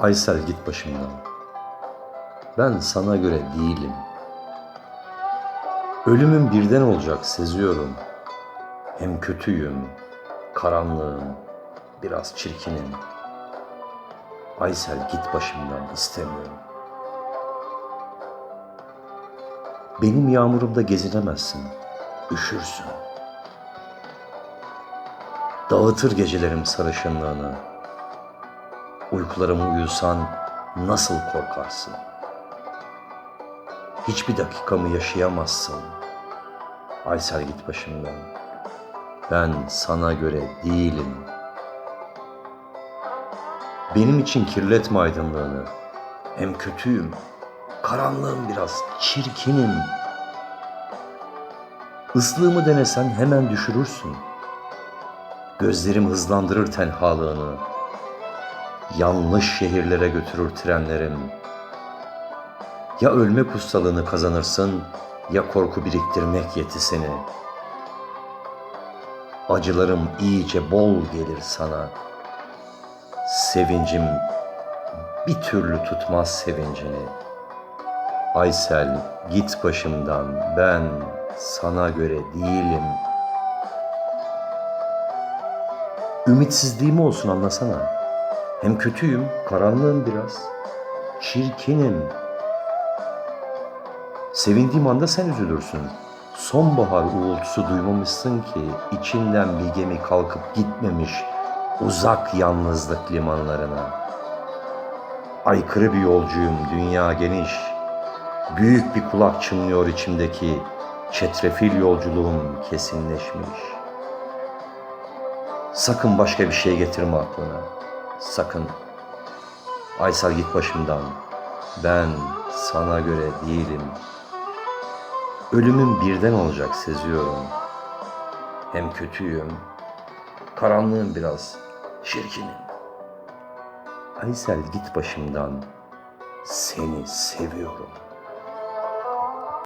Aysel git başımdan. Ben sana göre değilim. Ölümüm birden olacak seziyorum. Hem kötüyüm, karanlığım, biraz çirkinim. Aysel git başımdan istemiyorum. Benim yağmurumda gezinemezsin, üşürsün. Dağıtır gecelerim sarışınlığını. Uykularımı uyusan nasıl korkarsın? Hiçbir dakikamı yaşayamazsın. Aysel git başımdan. Ben sana göre değilim. Benim için kirletme aydınlığını. Hem kötüyüm, karanlığım biraz, çirkinim. Islığımı denesen hemen düşürürsün. Gözlerim hızlandırır tenhalığını. Yanlış şehirlere götürür trenlerim. Ya ölme ustalığını kazanırsın ya korku biriktirmek yetisini. Acılarım iyice bol gelir sana. Sevincim bir türlü tutmaz sevincini. Aysel git başımdan ben sana göre değilim. Ümitsizliğim olsun anlasana. Hem kötüyüm, karanlığım biraz. Çirkinim. Sevindiğim anda sen üzülürsün. Sonbahar uğultusu duymamışsın ki içinden bir gemi kalkıp gitmemiş uzak yalnızlık limanlarına. Aykırı bir yolcuyum, dünya geniş. Büyük bir kulak çınlıyor içimdeki çetrefil yolculuğum kesinleşmiş. Sakın başka bir şey getirme aklına. Sakın. Aysel git başımdan. Ben sana göre değilim. Ölümüm birden olacak seziyorum. Hem kötüyüm, karanlığım biraz, çirkinim. Aysel git başımdan. Seni seviyorum.''